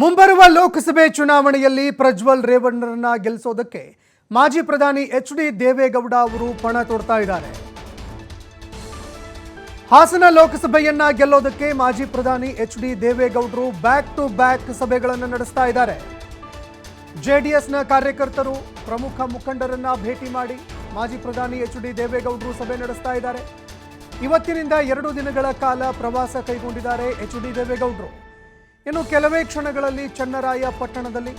ಮುಂಬರುವ ಲೋಕಸಭೆ ಚುನಾವಣೆಯಲ್ಲಿ ಪ್ರಜ್ವಲ್ ರೇವಣ್ಣರನ್ನ ಗೆಲ್ಲಿಸೋದಕ್ಕೆ ಮಾಜಿ ಪ್ರಧಾನಿ ಎಚ್ ಡಿ ದೇವೇಗೌಡ ಅವರು ಪಣ ತೊಡ್ತಾ ಇದ್ದಾರೆ. ಹಾಸನ ಲೋಕಸಭೆಯನ್ನ ಗೆಲ್ಲೋದಕ್ಕೆ ಮಾಜಿ ಪ್ರಧಾನಿ ಎಚ್ ಡಿ ದೇವೇಗೌಡರು ಬ್ಯಾಕ್ ಟು ಬ್ಯಾಕ್ ಸಭೆಗಳನ್ನು ನಡೆಸ್ತಾ ಇದ್ದಾರೆ. ಜೆಡಿಎಸ್ನ ಕಾರ್ಯಕರ್ತರು ಪ್ರಮುಖ ಮುಖಂಡರನ್ನ ಭೇಟಿ ಮಾಡಿ ಮಾಜಿ ಪ್ರಧಾನಿ ಎಚ್ ಡಿ ದೇವೇಗೌಡರು ಸಭೆ ನಡೆಸ್ತಾ ಇದ್ದಾರೆ. ಇವತ್ತಿನಿಂದ ಎರಡು ದಿನಗಳ ಕಾಲ ಪ್ರವಾಸ ಕೈಗೊಂಡಿದ್ದಾರೆ ಎಚ್ ಡಿ ದೇವೇಗೌಡರು. ಇನ್ನು ಕೆಲವೇ ಕ್ಷಣಗಳಲ್ಲಿ ಚನ್ನರಾಯ ಪಟ್ಟಣದಲ್ಲಿ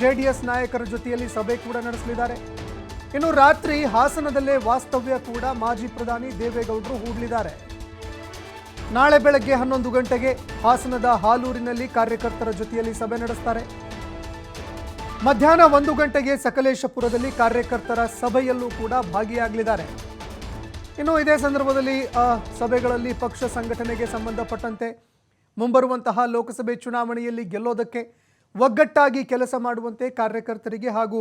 ಜೆಡಿಎಸ್ ನಾಯಕರ ಜೊತೆಯಲ್ಲಿ ಸಭೆ ಕೂಡ ನಡೆಸಲಿದ್ದಾರೆ. ಇನ್ನು ರಾತ್ರಿ ಹಾಸನದಲ್ಲೇ ವಾಸ್ತವ್ಯ ಕೂಡ ಮಾಜಿ ಪ್ರಧಾನಿ ದೇವೇಗೌಡರು ಹೂಡಲಿದ್ದಾರೆ ನಾಳೆ ಬೆಳಗ್ಗೆ ಹನ್ನೊಂದು ಗಂಟೆಗೆ ಹಾಸನದ ಹಾಲೂರಿನಲ್ಲಿ ಕಾರ್ಯಕರ್ತರ ಜೊತೆಯಲ್ಲಿ ಸಭೆ ನಡೆಸ್ತಾರೆ. ಮಧ್ಯಾಹ್ನ ಒಂದು ಗಂಟೆಗೆ ಸಕಲೇಶಪುರದಲ್ಲಿ ಕಾರ್ಯಕರ್ತರ ಸಭೆಯಲ್ಲೂ ಕೂಡ ಭಾಗಿಯಾಗಲಿದ್ದಾರೆ. ಇನ್ನು ಇದೇ ಸಂದರ್ಭದಲ್ಲಿ ಸಭೆಗಳಲ್ಲಿ ಪಕ್ಷ ಸಂಘಟನೆಗೆ ಸಂಬಂಧಪಟ್ಟಂತೆ ಮುಂಬರುವಂತಹ ಲೋಕಸಭೆ ಚುನಾವಣೆಯಲ್ಲಿ ಗೆಲ್ಲೋದಕ್ಕೆ ಒಗ್ಗಟ್ಟಾಗಿ ಕೆಲಸ ಮಾಡುವಂತೆ ಕಾರ್ಯಕರ್ತರಿಗೆ ಹಾಗೂ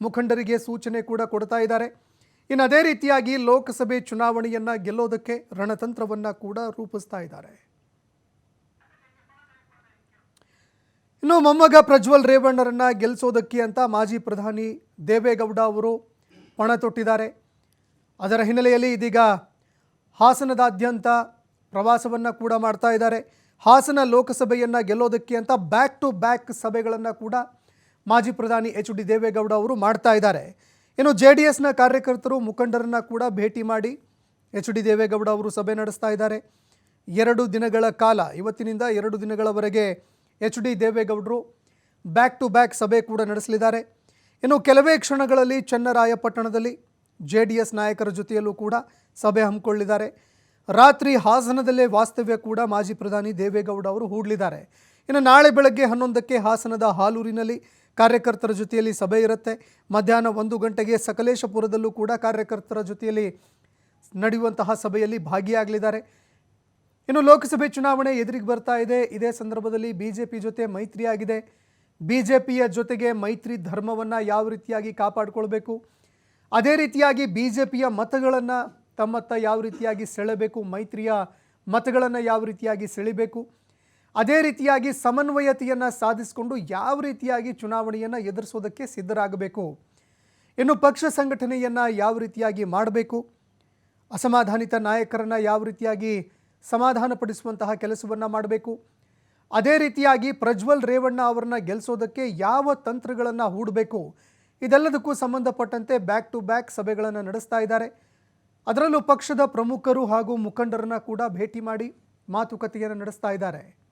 ಮುಖಂಡರಿಗೆ ಸೂಚನೆ ಕೂಡ ಕೊಡ್ತಾ ಇದ್ದಾರೆ. ಇನ್ನು ಅದೇ ರೀತಿಯಾಗಿ ಲೋಕಸಭೆ ಚುನಾವಣೆಯನ್ನು ಗೆಲ್ಲೋದಕ್ಕೆ ರಣತಂತ್ರವನ್ನು ಕೂಡ ರೂಪಿಸ್ತಾ ಇದ್ದಾರೆ. ಇನ್ನು ಮೊಮ್ಮಗ ಪ್ರಜ್ವಲ್ ರೇವಣ್ಣರನ್ನ ಗೆಲ್ಲಿಸೋದಕ್ಕೆ ಅಂತ ಮಾಜಿ ಪ್ರಧಾನಿ ದೇವೇಗೌಡ ಅವರು ಪಣ ತೊಟ್ಟಿದ್ದಾರೆ. ಅದರ ಹಿನ್ನೆಲೆಯಲ್ಲಿ ಇದೀಗ ಹಾಸನದಾದ್ಯಂತ ಪ್ರವಾಸವನ್ನು ಕೂಡ ಮಾಡ್ತಾ ಇದ್ದಾರೆ. ಹಾಸನ ಲೋಕಸಭೆಯನ್ನು ಗೆಲ್ಲೋದಕ್ಕೆ ಅಂತ ಬ್ಯಾಕ್ ಟು ಬ್ಯಾಕ್ ಸಭೆಗಳನ್ನು ಕೂಡ ಮಾಜಿ ಪ್ರಧಾನಿ ಎಚ್ ಡಿ ದೇವೇಗೌಡ ಅವರು ಮಾಡ್ತಾ ಇದ್ದಾರೆ. ಇನ್ನು ಜೆ ಡಿ ಎಸ್ನ ಕಾರ್ಯಕರ್ತರು ಮುಖಂಡರನ್ನು ಕೂಡ ಭೇಟಿ ಮಾಡಿ ಎಚ್ ಡಿ ದೇವೇಗೌಡ ಅವರು ಸಭೆ ನಡೆಸ್ತಾ ಇದ್ದಾರೆ. ಎರಡು ದಿನಗಳ ಕಾಲ, ಇವತ್ತಿನಿಂದ ಎರಡು ದಿನಗಳವರೆಗೆ ಎಚ್ ಡಿ ದೇವೇಗೌಡರು ಬ್ಯಾಕ್ ಟು ಬ್ಯಾಕ್ ಸಭೆ ಕೂಡ ನಡೆಸಲಿದ್ದಾರೆ. ಇನ್ನು ಕೆಲವೇ ಕ್ಷಣಗಳಲ್ಲಿ ಚನ್ನರಾಯಪಟ್ಟಣದಲ್ಲಿ ಜೆ ಡಿ ಎಸ್ ನಾಯಕರ ಜೊತೆಯಲ್ಲೂ ಕೂಡ ಸಭೆ ಹಮ್ಮಿಕೊಳ್ಳಿದ್ದಾರೆ ರಾತ್ರಿ ಹಾಸನದಲ್ಲೇ ವಾಸ್ತವ್ಯ ಕೂಡ ಮಾಜಿ ಪ್ರಧಾನಿ ದೇವೇಗೌಡ ಅವರು ಹೂಡಲಿದ್ದಾರೆ. ಇನ್ನು ನಾಳೆ ಬೆಳಗ್ಗೆ ಹನ್ನೊಂದಕ್ಕೆ ಹಾಸನದ ಹಾಲೂರಿನಲ್ಲಿ ಕಾರ್ಯಕರ್ತರ ಜೊತೆಯಲ್ಲಿ ಸಭೆ ಇರುತ್ತೆ. ಮಧ್ಯಾಹ್ನ ಒಂದು ಗಂಟೆಗೆ ಸಕಲೇಶಪುರದಲ್ಲೂ ಕೂಡ ಕಾರ್ಯಕರ್ತರ ಜೊತೆಯಲ್ಲಿ ನಡೆಯುವಂತಹ ಸಭೆಯಲ್ಲಿ ಭಾಗಿಯಾಗಲಿದ್ದಾರೆ. ಇನ್ನು ಲೋಕಸಭೆ ಚುನಾವಣೆ ಎದುರಿಗೆ ಬರ್ತಾ ಇದೆ. ಇದೇ ಸಂದರ್ಭದಲ್ಲಿ ಬಿಜೆಪಿ ಜೊತೆ ಮೈತ್ರಿಯಾಗಿದೆ. ಬಿಜೆಪಿಯ ಜೊತೆಗೆ ಮೈತ್ರಿ ಧರ್ಮವನ್ನು ಯಾವ ರೀತಿಯಾಗಿ ಕಾಪಾಡಿಕೊಳ್ಬೇಕು? ಅದೇ ರೀತಿಯಾಗಿ ಬಿಜೆಪಿಯ ಮತಗಳನ್ನು ತಮ್ಮತ್ತ ಯಾವ ರೀತಿಯಾಗಿ ಸೆಳೆಬೇಕು, ಮೈತ್ರಿಯ ಮತಗಳನ್ನು ಯಾವ ರೀತಿಯಾಗಿ ಸೆಳಿಬೇಕು, ಅದೇ ರೀತಿಯಾಗಿ ಸಮನ್ವಯತೆಯನ್ನು ಸಾಧಿಸಿಕೊಂಡು ಯಾವ ರೀತಿಯಾಗಿ ಚುನಾವಣೆಯನ್ನು ಎದುರಿಸೋದಕ್ಕೆ ಸಿದ್ಧರಾಗಬೇಕು, ಇನ್ನು ಪಕ್ಷ ಸಂಘಟನೆಯನ್ನು ಯಾವ ರೀತಿಯಾಗಿ ಮಾಡಬೇಕು, ಅಸಮಾಧಾನಿತ ನಾಯಕರನ್ನು ಯಾವ ರೀತಿಯಾಗಿ ಸಮಾಧಾನಪಡಿಸುವಂತಹ ಕೆಲಸವನ್ನು ಮಾಡಬೇಕು, ಅದೇ ರೀತಿಯಾಗಿ ಪ್ರಜ್ವಲ್ ರೇವಣ್ಣ ಅವರನ್ನು ಗೆಲ್ಲಿಸೋದಕ್ಕೆ ಯಾವ ತಂತ್ರಗಳನ್ನು ಹೂಡಬೇಕು, ಇದೆಲ್ಲದಕ್ಕೂ ಸಂಬಂಧಪಟ್ಟಂತೆ ಬ್ಯಾಕ್ ಟು ಬ್ಯಾಕ್ ಸಭೆಗಳನ್ನು ನಡೆಸ್ತಾ ಇದ್ದಾರೆ. ಅದರಲ್ಲೂ ಪಕ್ಷದ ಪ್ರಮುಖರು ಹಾಗೂ ಮುಖಂಡರನ್ನ ಕೂಡ ಭೇಟಿ ಮಾಡಿ ಮಾತುಕತೆಯನ್ನು ನಡೆಸ್ತಾ ಇದ್ದಾರೆ.